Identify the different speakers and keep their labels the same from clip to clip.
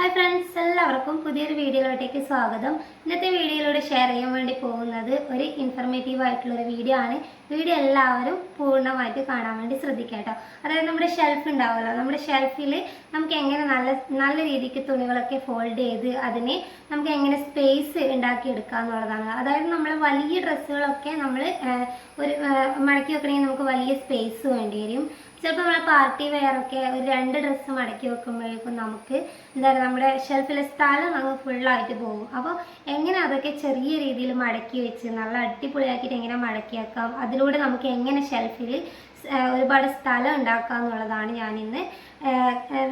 Speaker 1: Hi friends എല്ലാവർക്കും പുതിയൊരു വീഡിയോയിലോട്ടേക്ക് സ്വാഗതം. ഇന്നത്തെ വീഡിയോയിലൂടെ ഷെയർ ചെയ്യാൻ വേണ്ടി പോകുന്നത് ഒരു ഇൻഫർമേറ്റീവ് ആയിട്ടുള്ളൊരു വീഡിയോ ആണ്. വീഡിയോ എല്ലാവരും പൂർണമായിട്ട് കാണാൻ വേണ്ടി ശ്രദ്ധിക്കുക കേട്ടോ അതായത് നമ്മുടെ ഷെൽഫ് ഉണ്ടാവുമല്ലോ. നമ്മുടെ ഷെൽഫിൽ നമുക്ക് എങ്ങനെ നല്ല നല്ല രീതിക്ക് തുണികളൊക്കെ ഫോൾഡ് ചെയ്ത് അതിനെ നമുക്ക് എങ്ങനെ സ്പേസ് ഉണ്ടാക്കിയെടുക്കുക എന്നുള്ളതാണ് അതായത് നമ്മൾ വലിയ ഡ്രസ്സുകളൊക്കെ നമ്മൾ ഒരു മടക്കി വെക്കണമെങ്കിൽ നമുക്ക് വലിയ സ്പേസ് വേണ്ടി വരും. ചിലപ്പോൾ നമ്മളെ പാർട്ടി വെയറൊക്കെ ഒരു രണ്ട് ഡ്രസ്സ് മടക്കി വെക്കുമ്പോഴേക്കും നമുക്ക് എന്താ പറയുക നമ്മുടെ ഷെൽഫിലെ സ്ഥലം അങ്ങ് ഫുള്ളായിട്ട് പോകും. അപ്പോൾ എങ്ങനെ അതൊക്കെ ചെറിയ രീതിയിൽ മടക്കി വെച്ച് നല്ല അടിപൊളിയാക്കിയിട്ട് എങ്ങനെ മടക്കി വെക്കാം അതിലൂടെ നമുക്ക് എങ്ങനെ ഷെൽഫിൽ ഒരുപാട് സ്ഥലം ഉണ്ടാക്കാം എന്നുള്ളതാണ് ഞാനിന്ന്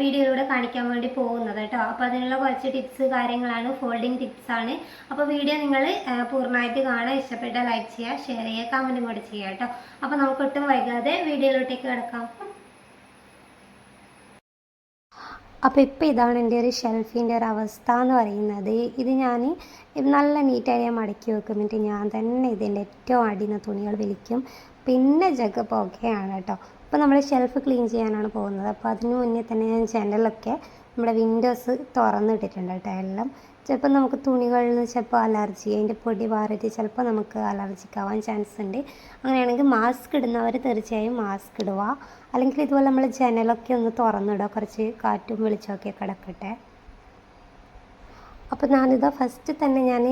Speaker 1: വീഡിയോയിലൂടെ കാണിക്കാൻ വേണ്ടി പോകുന്നത് കേട്ടോ. അപ്പോൾ അതിനുള്ള കുറച്ച് ടിപ്സ് കാര്യങ്ങളാണ് ഫോൾഡിങ് ടിപ്സാണ് അപ്പോൾ വീഡിയോ നിങ്ങൾ പൂർണമായിട്ട് കാണാൻ ഇഷ്ടപ്പെട്ടാൽ ലൈക്ക് ചെയ്യുക ഷെയർ ചെയ്യുക കമന്റും കൂടി ചെയ്യുക കേട്ടോ. അപ്പോൾ നമുക്ക് ഒട്ടും വൈകാതെ വീഡിയോയിലോട്ടേക്ക് കിടക്കാം. അപ്പോൾ ഇപ്പോൾ ഇതാണ് എന്റെ ഒരു ഷെൽഫിന്റെ ഒരു അവസ്ഥ എന്ന് പറയുന്നത്. ഇത് ഞാൻ നല്ല നീറ്റായി ഞാൻ മടക്കി വെക്കും. എന്നിട്ട് ഞാൻ തന്നെ ഇതിന്റെ ഏറ്റവും അടിയിൽ നിന്ന് തുണികൾ വലിക്കും പിന്നെ ജഗപ്പ് ഓക്കെയാണ് കേട്ടോ. അപ്പോൾ നമ്മൾ ഷെൽഫ് ക്ലീൻ ചെയ്യാനാണ് പോകുന്നത്. അപ്പോൾ അതിന് മുന്നേ തന്നെ ഞാൻ ജനലൊക്കെ നമ്മുടെ വിൻഡോസ് തുറന്നിട്ടിട്ടുണ്ട് കേട്ടോ എല്ലാം. ചിലപ്പോൾ നമുക്ക് തുണികളിൽ നിന്ന് ചിലപ്പോൾ അലർജി അതിന്റെ പൊടി പാറിയിട്ട് ചിലപ്പോൾ നമുക്ക് അലർജിക്ക് ആവാൻ ചാൻസ് ഉണ്ട്. അങ്ങനെയാണെങ്കിൽ മാസ്ക് ഇടുന്നവർ തീർച്ചയായും മാസ്ക് ഇടുക. അല്ലെങ്കിൽ ഇതുപോലെ നമ്മൾ ജനലൊക്കെ ഒന്ന് തുറന്നിടുക കുറച്ച് കാറ്റും വെളിച്ചമൊക്കെ കിടക്കട്ടെ. അപ്പോൾ ഞാനിതാ ഫസ്റ്റ് തന്നെ ഞാൻ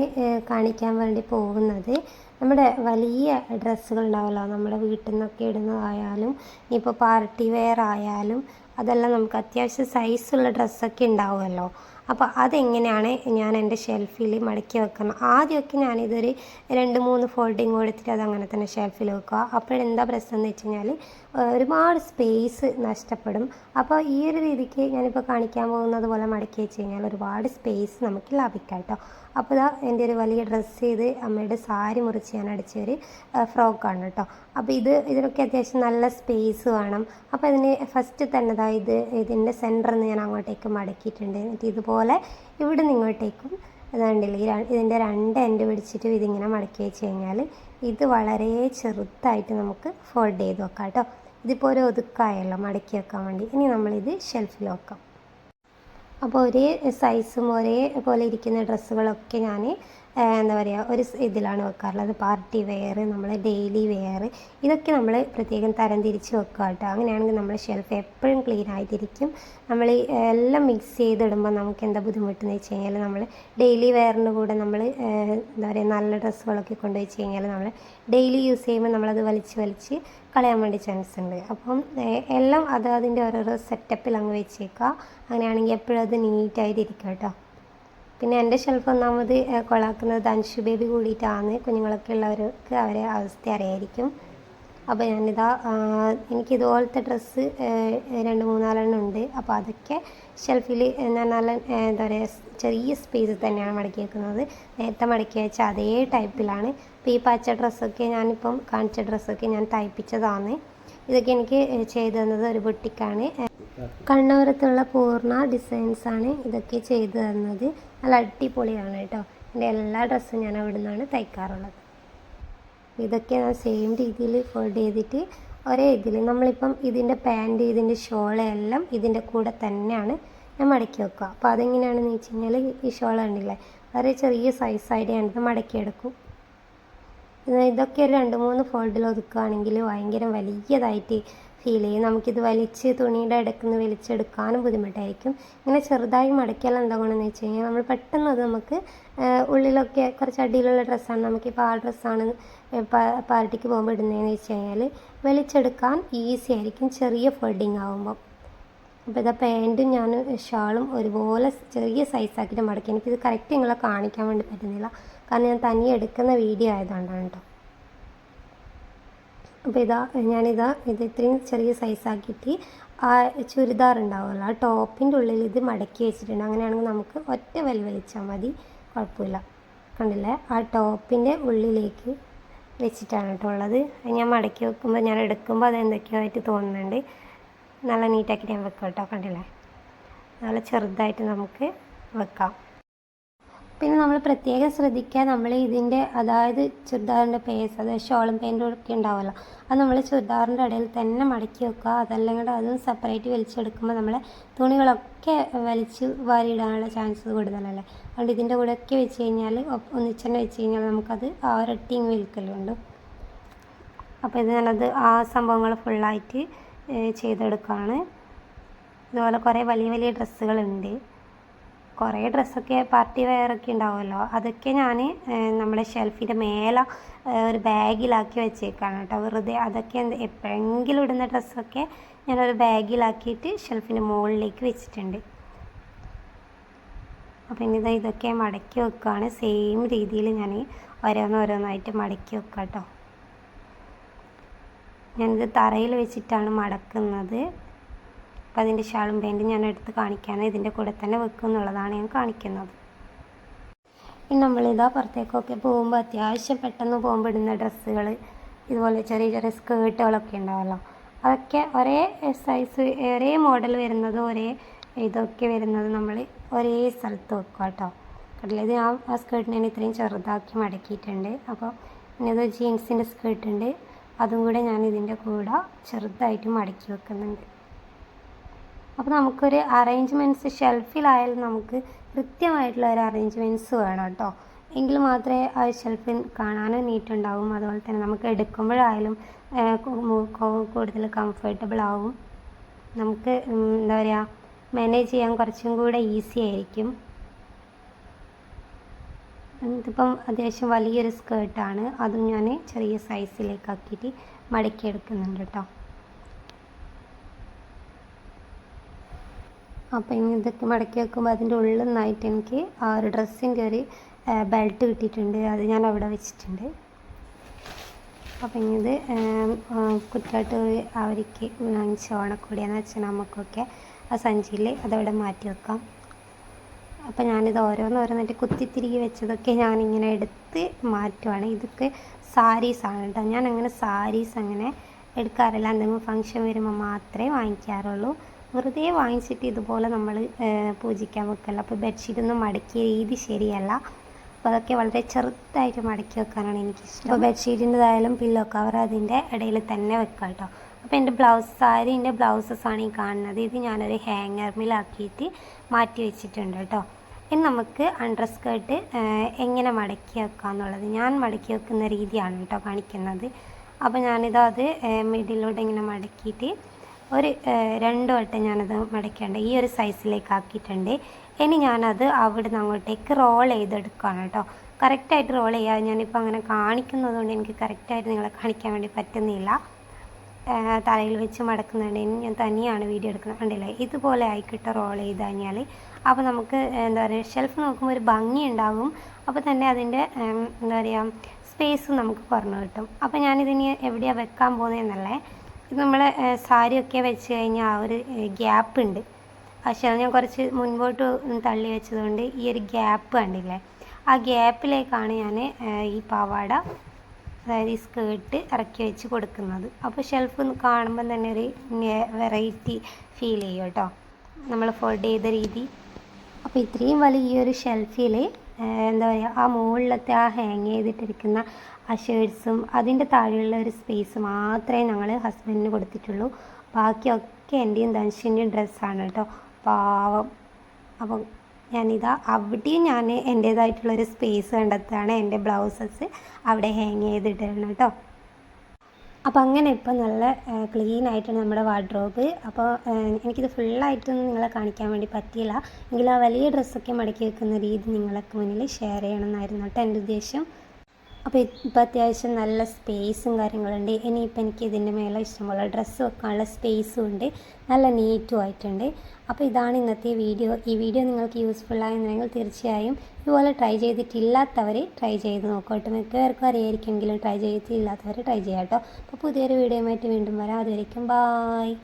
Speaker 1: കാണിക്കാൻ വേണ്ടി പോകുന്നത് നമ്മുടെ വലിയ ഡ്രസ്സുകൾ ഉണ്ടാവുമല്ലോ. നമ്മുടെ വീട്ടിൽ നിന്നൊക്കെ ഇടുന്നതായാലും ഇപ്പോൾ പാർട്ടി വെയർ ആയാലും അതെല്ലാം നമുക്ക് അത്യാവശ്യം സൈസുള്ള ഡ്രസ്സൊക്കെ ഉണ്ടാവുമല്ലോ. അപ്പോൾ അതെങ്ങനെയാണ് ഞാൻ എന്റെ ഷെൽഫിൽ മടക്കി വെക്കുന്നത്? ആദ്യമൊക്കെ ഞാനിതൊരു രണ്ട് മൂന്ന് ഫോൾഡിങ് കൊടുത്തിട്ട് അത് അങ്ങനെ തന്നെ ഷെൽഫിൽ വെക്കുക. അപ്പോഴെന്താ പ്രശ്നം എന്ന് വെച്ച് കഴിഞ്ഞാൽ ഒരുപാട് സ്പേസ് നഷ്ടപ്പെടും. അപ്പോൾ ഈ ഒരു രീതിക്ക് ഞാനിപ്പോൾ കാണിക്കാൻ പോകുന്നത് പോലെ മടക്കി വെച്ച് കഴിഞ്ഞാൽ ഒരുപാട് സ്പേസ് നമുക്ക് ലാഭിക്കാം കേട്ടോ അപ്പോൾ ഇതാ എന്റെ ഒരു വലിയ ഡ്രസ്സ് ചെയ്ത് അമ്മയുടെ സാരി മുറിച്ച് ഞാൻ അടിച്ച ഒരു ഫ്രോക്കാണ് കേട്ടോ അപ്പോൾ ഇത് ഇതിനൊക്കെ അത്യാവശ്യം നല്ല സ്പേസ് വേണം. അപ്പോൾ ഇതിന് ഫസ്റ്റ് തന്നെ ദാ ഇത് ഇതിന്റെ സെന്ററിൽ നിന്ന് ഞാൻ അങ്ങോട്ടേക്ക് മടക്കിയിട്ടുണ്ട്. എന്നിട്ട് ഇതുപോലെ ഇവിടെ നിന്ന് ഇങ്ങോട്ടേക്കും ഇതുണ്ടല്ലേ ഈ ഇതിന്റെ രണ്ട് എൻഡ് പിടിച്ചിട്ട് ഇതിങ്ങനെ മടക്കി വെച്ച് കഴിഞ്ഞാൽ ഇത് വളരെ ചെറുതായിട്ട് നമുക്ക് ഫോൾഡ് ചെയ്ത് വെക്കാം കേട്ടോ ഇതിപ്പോൾ ഒരു ഒതുക്കായല്ലോ മടക്കി വെക്കാൻ വേണ്ടി. ഇനി നമ്മളിത് ഷെൽഫിൽ വെക്കാം അപ്പോൾ ഒരേ സൈസും ഒരേ പോലെ ഇരിക്കുന്ന ഡ്രസ്സുകളൊക്കെ ഞാൻ എന്താ പറയുക ഒരു ഇതിലാണ് വെക്കാറുള്ളത്. പാർട്ടി വെയർ നമ്മൾ ഡെയിലി വെയർ ഇതൊക്കെ നമ്മൾ പ്രത്യേകം തരം തിരിച്ച് വെക്കുക കേട്ടോ. അങ്ങനെയാണെങ്കിൽ നമ്മുടെ ഷെൽഫ് എപ്പോഴും ക്ലീൻ ആയിട്ടിരിക്കും. നമ്മൾ എല്ലാം മിക്സ് ചെയ്തിടുമ്പോൾ നമുക്ക് എന്താ ബുദ്ധിമുട്ടെന്ന് വെച്ച് കഴിഞ്ഞാൽ നമ്മൾ ഡെയിലി വെയറിന്റെ കൂടെ നമ്മൾ എന്താ പറയുക നല്ല ഡ്രസ്സുകളൊക്കെ കൊണ്ടു വെച്ച് കഴിഞ്ഞാൽ നമ്മൾ ഡെയിലി യൂസ് ചെയ്യുമ്പോൾ നമ്മളത് വലിച്ച് വലിച്ച് കളയാൻ വേണ്ടി ചാൻസ് ഉണ്ട്. അപ്പം എല്ലാം അത് അതിന്റെ ഓരോരോ സെറ്റപ്പിൽ അങ്ങ് വെച്ചേക്കുക. അങ്ങനെയാണെങ്കിൽ എപ്പോഴും അത് നീറ്റായിട്ട് ഇരിക്കും കേട്ടോ. പിന്നെ എന്റെ ഷെൽഫ് ഒന്നാമത് കൊളാക്കുന്നത് അൻഷു ബേബി കൂടിയിട്ടാണ്. കുഞ്ഞുങ്ങളൊക്കെ ഉള്ളവർക്ക് അവരെ അവസ്ഥ അറിയായിരിക്കും. അപ്പോൾ ഞാനിതാ എനിക്ക് ഇതുപോലത്തെ ഡ്രസ്സ് രണ്ട് മൂന്നാലെണ്ണം ഉണ്ട്. അപ്പോൾ അതൊക്കെ ഷെൽഫിൽ നല്ല എന്താ പറയുക ചെറിയ സ്പേസിൽ തന്നെയാണ് മടക്കി വെക്കുന്നത്. നേരത്തെ മടക്കി വെച്ച അതേ ടൈപ്പിലാണ് ഇപ്പോൾ ഈ പച്ച ഡ്രസ്സൊക്കെ ഞാനിപ്പം കാണിച്ച ഡ്രസ്സൊക്കെ ഞാൻ തയ്പ്പിച്ചതാണ്. ഇതൊക്കെ എനിക്ക് ചെയ്തു തന്നത് ഒരു ബുട്ടിക്കാണ് കണ്ണോരത്തുള്ള പൂർണ ഡിസൈൻസ് ആണ് ഇതൊക്കെ ചെയ്തു തന്നത്. നല്ല അടിപൊളിയാണ് കേട്ടോ. എന്റെ എല്ലാ ഡ്രസ്സും ഞാൻ അവിടെ നിന്നാണ് തയ്ക്കാറുള്ളത്. ഇതൊക്കെ ഞാൻ സെയിം രീതിയിൽ ഫോൾഡ് ചെയ്തിട്ട് ഒരേ ഇതിൽ നമ്മളിപ്പം ഇതിന്റെ പാന്റ് ഇതിന്റെ ഷോൾ എല്ലാം ഇതിന്റെ കൂടെ തന്നെയാണ് ഞാൻ മടക്കി വെക്കുക. അപ്പോൾ അതെങ്ങനെയാണെന്ന് വെച്ച് കഴിഞ്ഞാൽ ഈ ഷോൾ ഉണ്ടല്ലേ വളരെ ചെറിയ സൈസായിട്ട് ഞാനിത് മടക്കിയെടുക്കും ഇത് ഇതൊക്കെ ഒരു രണ്ട് മൂന്ന് ഫോൾഡിൽ ഒതുക്കുകയാണെങ്കിൽ ഭയങ്കര വലിയതായിട്ട് ഫീൽ ചെയ്യും. നമുക്കിത് വലിച്ച് തുണിയുടെ ഇടയ്ക്ക് നിന്ന് വലിച്ചെടുക്കാനും ബുദ്ധിമുട്ടായിരിക്കും. ഇങ്ങനെ ചെറുതായി മടക്കിയാൽ എന്താ ഗുണമെന്ന് വെച്ച് കഴിഞ്ഞാൽ നമ്മൾ പെട്ടെന്ന് അത് നമുക്ക് ഉള്ളിലൊക്കെ കുറച്ച് അടിയിലുള്ള ഡ്രസ്സാണ്. നമുക്കിപ്പോൾ ആ ഡ്രസ്സാണ് പാർട്ടിക്ക് പോകുമ്പോൾ ഇടുന്നതെന്ന് വെച്ച് കഴിഞ്ഞാൽ വലിച്ചെടുക്കാൻ ഈസി ആയിരിക്കും. ചെറിയ ഫോൾഡിങ് ആകുമ്പോൾ അപ്പോൾ ഇതാ പാന്റും ഞാൻ ഷാളും ഒരുപോലെ ചെറിയ സൈസാക്കിയിട്ട് മടക്കി. എനിക്കിത് കറക്റ്റ് നിങ്ങളെ കാണിക്കാൻ വേണ്ടി പറ്റുന്നില്ല. കാരണം ഞാൻ തനിയെ എടുക്കുന്ന വീഡിയോ ആയതുകൊണ്ടാണ് കേട്ടോ അപ്പോൾ ഇതാ ഞാനിതാ ഇത് ഇത്രയും ചെറിയ സൈസാക്കിയിട്ട് ആ ചുരിദാർ ഉണ്ടാവുമല്ലോ ആ ടോപ്പിന്റെ ഉള്ളിൽ ഇത് മടക്കി വെച്ചിട്ടുണ്ട്. അങ്ങനെയാണെങ്കിൽ നമുക്ക് ഒറ്റ വല വലിച്ചാൽ മതി കുഴപ്പമില്ല. കണ്ടില്ലേ? ആ ടോപ്പിന്റെ ഉള്ളിലേക്ക് വെച്ചിട്ടാണ് കേട്ടോ ഉള്ളത്. അത് ഞാൻ മടക്കി വെക്കുമ്പോൾ ഞാൻ എടുക്കുമ്പോൾ അത് എന്തൊക്കെയോ ആയിട്ട് തോന്നുന്നുണ്ട്. നല്ല നീറ്റാക്കി ഞാൻ വെക്കാം കേട്ടോ കണ്ടില്ലേ? നല്ല ചെറുതായിട്ട് നമുക്ക് വെക്കാം. പിന്നെ നമ്മൾ പ്രത്യേകം ശ്രദ്ധിക്കുക നമ്മൾ ഇതിന്റെ അതായത് ചുരിദാറിന്റെ പേസ് അതായത് ഷോളും പെയിന്റും ഒക്കെ ഉണ്ടാവുമല്ലോ. അത് നമ്മൾ ചുരിദാറിന്റെ ഇടയിൽ തന്നെ മടക്കി വെക്കുക. അതല്ലെങ്കിൽ അതും സെപ്പറേറ്റ് വലിച്ചെടുക്കുമ്പോൾ നമ്മളെ തുണികളൊക്കെ വലിച്ച് വാരിയിടാനുള്ള ചാൻസ് കൂടുതലല്ലേ. അതുകൊണ്ട് ഇതിന്റെ കൂടെയൊക്കെ വെച്ച് കഴിഞ്ഞാൽ ഒന്നിച്ച് തന്നെ വെച്ച് കഴിഞ്ഞാൽ നമുക്കത് ആ ഒരട്ടിങ് വലിക്കലുണ്ട് അപ്പോൾ ഇത് ഞാനത് ആ സംഭവങ്ങൾ ഫുള്ളായിട്ട് ചെയ്തെടുക്കുകയാണ് ഇതുപോലെ കുറേ വലിയ വലിയ ഡ്രസ്സുകളുണ്ട്. കുറേ ഡ്രസ്സൊക്കെ പാർട്ടി വെയറൊക്കെ ഉണ്ടാവുമല്ലോ. അതൊക്കെ ഞാൻ നമ്മുടെ ഷെൽഫിന്റെ മേലെ ഒരു ബാഗിലാക്കി വെച്ചേക്കാണ് കേട്ടോ. വെറുതെ അതൊക്കെ എന്ത് എപ്പോഴെങ്കിലും ഇടുന്ന ഡ്രസ്സൊക്കെ ഞാനൊരു ബാഗിലാക്കിയിട്ട് ഷെൽഫിന്റെ മുകളിലേക്ക് വെച്ചിട്ടുണ്ട്. അപ്പം ഇനി ഇതാ ഇതൊക്കെ മടക്കി വെക്കുകയാണ് സെയിം രീതിയിൽ ഞാൻ ഓരോന്നോരോന്നായിട്ട് മടക്കി വെക്കാം കേട്ടോ ഞാനിത് തറയിൽ വെച്ചിട്ടാണ് മടക്കുന്നത്. അപ്പോൾ അതിന്റെ ഷാളും പാന്റും ഞാൻ എടുത്ത് കാണിക്കാണ് ഇതിന്റെ കൂടെ തന്നെ വെക്കും എന്നുള്ളതാണ് ഞാൻ കാണിക്കുന്നത്. ഇനി നമ്മളിതാ പുറത്തേക്കൊക്കെ പോകുമ്പോൾ അത്യാവശ്യം പെട്ടെന്ന് പോകുമ്പോൾ ഇടുന്ന ഡ്രസ്സുകൾ ഇതുപോലെ ചെറിയ ചെറിയ സ്കേർട്ടുകളൊക്കെ ഉണ്ടാവുമല്ലോ അതൊക്കെ ഒരേ സൈസ് ഒരേ മോഡൽ വരുന്നത് ഒരേ ഇതൊക്കെ വരുന്നത് നമ്മൾ ഒരേ സ്ഥലത്ത് വെക്കുക കേട്ടോ. കണ്ടില്ല? ഇത് ആ ആ ഇത്രയും ചെറുതാക്കി മടക്കിയിട്ടുണ്ട്. അപ്പോൾ ഇനിയത് ജീൻസിന്റെ സ്കേർട്ടുണ്ട് അതും കൂടെ ഞാൻ ഇതിന്റെ കൂടെ ചെറുതായിട്ട് മടക്കി വെക്കുന്നുണ്ട്. അപ്പോൾ നമുക്കൊരു അറേഞ്ച്മെന്റ്സ് ഷെൽഫിലായാലും നമുക്ക് കൃത്യമായിട്ടുള്ള ഒരു അറേഞ്ച്മെന്റ്സ് വേണം കേട്ടോ. എങ്കിൽ മാത്രമേ ആ ഷെൽഫിൽ കാണാനും നീറ്റ് ഉണ്ടാവും അതുപോലെ തന്നെ നമുക്ക് എടുക്കുമ്പോഴായാലും കൂടുതൽ കംഫർട്ടബിൾ ആവും. നമുക്ക് എന്താ പറയുക മാനേജ് ചെയ്യാൻ കുറച്ചും കൂടെ ഈസി ആയിരിക്കും. ഇതിപ്പം അത്യാവശ്യം വലിയൊരു സ്കേർട്ടാണ് അതും ഞാൻ ചെറിയ സൈസിലേക്ക് ആക്കിയിട്ട് മടക്കിയെടുക്കുന്നുണ്ട് കേട്ടോ. അപ്പോൾ ഇനി ഇതൊക്കെ മടക്കി വെക്കുമ്പോൾ അതിന്റെ ഉള്ളിൽ നിന്നായിട്ട് എനിക്ക് ആ ഒരു ഡ്രസ്സിന്റെ ഒരു ബെൽറ്റ് കിട്ടിയിട്ടുണ്ട്. അത് ഞാൻ അവിടെ വെച്ചിട്ടുണ്ട്. അപ്പം ഇത് കുറ്റാട്ട് അവർക്ക് വാങ്ങിച്ച ഓണക്കൂടിയെന്ന് വെച്ചാൽ അച്ഛനമ്മക്കൊക്കെ ആ സഞ്ചിയിൽ അതവിടെ മാറ്റി വെക്കാം. അപ്പം ഞാനിത് ഓരോന്നോരോന്നായിട്ട് കുത്തിത്തിരികി വെച്ചതൊക്കെ ഞാനിങ്ങനെ എടുത്ത് മാറ്റുവാണ്. ഇതൊക്കെ സാരീസാണ് കേട്ടോ. ഞാൻ അങ്ങനെ സാരീസ് അങ്ങനെ എടുക്കാറില്ല. എന്തെങ്കിലും ഫംഗ്ഷൻ വരുമ്പോൾ മാത്രമേ വാങ്ങിക്കാറുള്ളൂ. വെറുതെ വാങ്ങിച്ചിട്ട് ഇതുപോലെ നമ്മൾ പൂജിക്കാൻ വെക്കല്ല. അപ്പോൾ ബെഡ്ഷീറ്റൊന്നും മടക്കിയ രീതി ശരിയല്ല. അപ്പോൾ അതൊക്കെ വളരെ ചെറുതായിട്ട് മടക്കി വെക്കാനാണ് എനിക്കിഷ്ടം. അപ്പോൾ ബെഡ്ഷീറ്റിന്റെതായാലും പില്ലോ കവർ അതിന്റെ ഇടയിൽ തന്നെ വെക്കാം കേട്ടോ അപ്പോൾ എന്റെ ബ്ലൗസ് സാരീന്റെ ബ്ലൗസസാണ് ഈ കാണുന്നത്. ഇത് ഞാനൊരു ഹാങ്ങർമിലാക്കിയിട്ട് മാറ്റി വെച്ചിട്ടുണ്ട് കേട്ടോ ഇനി നമുക്ക് അണ്ടർ സ്കേർട്ട് എങ്ങനെ മടക്കി വെക്കുക എന്നുള്ളത്. ഞാൻ മടക്കി വെക്കുന്ന രീതിയാണ് കേട്ടോ കാണിക്കുന്നത്. അപ്പോൾ ഞാനിത് അത് മിഡിലോട്ട് ഇങ്ങനെ മടക്കിയിട്ട് ഒരു രണ്ട് വട്ടം ഞാനത് മടക്കേണ്ട ഈ ഒരു സൈസിലേക്ക് ആക്കിയിട്ടുണ്ട്. ഇനി ഞാനത് അവിടെ നിന്ന് അങ്ങോട്ടേക്ക് റോൾ ചെയ്തെടുക്കുകയാണ് കേട്ടോ. കറക്റ്റായിട്ട് റോൾ ചെയ്യാതെ ഞാനിപ്പോൾ അങ്ങനെ കാണിക്കുന്നതുകൊണ്ട് എനിക്ക് കറക്റ്റായിട്ട് നിങ്ങളെ കാണിക്കാൻ വേണ്ടി പറ്റുന്നില്ല. തലയിൽ വെച്ച് മടക്കുന്നുണ്ട് ഇനി ഞാൻ തനിയാണ് വീഡിയോ എടുക്കുന്നത്. കണ്ടില്ലേ? ഇതുപോലെ ആയിക്കിട്ട് റോൾ ചെയ്ത് കഴിഞ്ഞാൽ അപ്പോൾ നമുക്ക് എന്താ പറയുക ഷെൽഫ് നോക്കുമ്പോൾ ഒരു ഭംഗി ഉണ്ടാകും അപ്പോൾ തന്നെ അതിന്റെ എന്താ പറയുക സ്പേസ് നമുക്ക് കുറഞ്ഞു കിട്ടും. അപ്പോൾ ഞാനിതിന് എവിടെയാണ് വെക്കാൻ പോകുന്നതെന്നല്ലേ? നമ്മൾ സാരിയൊക്കെ വെച്ച് കഴിഞ്ഞാൽ ആ ഒരു ഗ്യാപ്പ് ഉണ്ട് പക്ഷേ ഞാൻ കുറച്ച് മുൻപോട്ട് തള്ളി വെച്ചതുകൊണ്ട് ഈ ഒരു ഗ്യാപ്പ് കണ്ടില്ലേ? ആ ഗ്യാപ്പിലേക്കാണ് ഞാൻ ഈ പാവാട അതായത് ഈ സ്കേർട്ട് ഇറക്കി വെച്ച് കൊടുക്കുന്നത്. അപ്പോൾ ഷെൽഫ് കാണുമ്പോൾ തന്നെ ഒരു വെറൈറ്റി ഫീൽ ചെയ്യും കേട്ടോ. നമ്മൾ ഫോൾഡ് ചെയ്ത രീതി. അപ്പോൾ ഇത്രയും വലിയ ഈ ഒരു ഷെൽഫിൽ എന്താ പറയുക ആ മുകളിലത്തെ ആ ഹാങ് ചെയ്തിട്ടിരിക്കുന്ന ആ ഷേർട്സും അതിന്റെ താഴെയുള്ള ഒരു സ്പേസ് മാത്രമേ ഞങ്ങൾ ഹസ്ബൻഡിന് കൊടുത്തിട്ടുള്ളൂ. ബാക്കിയൊക്കെ എന്റെയും ധനുഷിന്റെയും ഡ്രസ്സാണ് കേട്ടോ. പാവം. അപ്പം ഞാനിതാ അവിടെയും ഞാൻ എന്റേതായിട്ടുള്ളൊരു സ്പേസ് കണ്ടെത്താണ് എന്റെ ബ്ലൗസസ് അവിടെ ഹാങ് ചെയ്തിട്ടാണ് കേട്ടോ. അപ്പോൾ അങ്ങനെ ഇപ്പോൾ നല്ല ക്ലീൻ ആയിട്ടാണ് നമ്മുടെ വാർഡ്രോബ് അപ്പോൾ എനിക്കിത് ഫുള്ളായിട്ടൊന്നും നിങ്ങളെ കാണിക്കാൻ വേണ്ടി പറ്റിയില്ല. എങ്കിൽ ആ വലിയ ഡ്രസ്സൊക്കെ മടക്കി വെക്കുന്ന രീതി നിങ്ങളൊക്കെ മുന്നിൽ ഷെയർ ചെയ്യണമെന്നായിരുന്നു കേട്ടോ എന്റെ ഉദ്ദേശം. അപ്പോൾ ഇപ്പോൾ അത്യാവശ്യം നല്ല സ്പേസും കാര്യങ്ങളുണ്ട്. ഇനിയിപ്പോൾ എനിക്ക് ഇതിന്റെ മേലെ ഇഷ്ടമുള്ള ഡ്രസ്സ് വെക്കാനുള്ള സ്പേസും ഉണ്ട്. നല്ല നീറ്റും ആയിട്ടുണ്ട്. അപ്പോൾ ഇതാണ് ഇന്നത്തെ വീഡിയോ ഈ വീഡിയോ നിങ്ങൾക്ക് യൂസ്ഫുൾ ആയെന്നുണ്ടെങ്കിൽ തീർച്ചയായും ഇതുപോലെ ട്രൈ ചെയ്തിട്ടില്ലാത്തവർ ട്രൈ ചെയ്ത് നോക്കട്ടെ. മിക്കവർക്കും അറിയായിരിക്കുമെങ്കിലും ട്രൈ ചെയ്തിട്ടില്ലാത്തവർ ട്രൈ ചെയ്യാം കേട്ടോ അപ്പോൾ പുതിയൊരു വീഡിയോയുമായിട്ട് വീണ്ടും വരാം. അതുവരയ്ക്കും ബായ്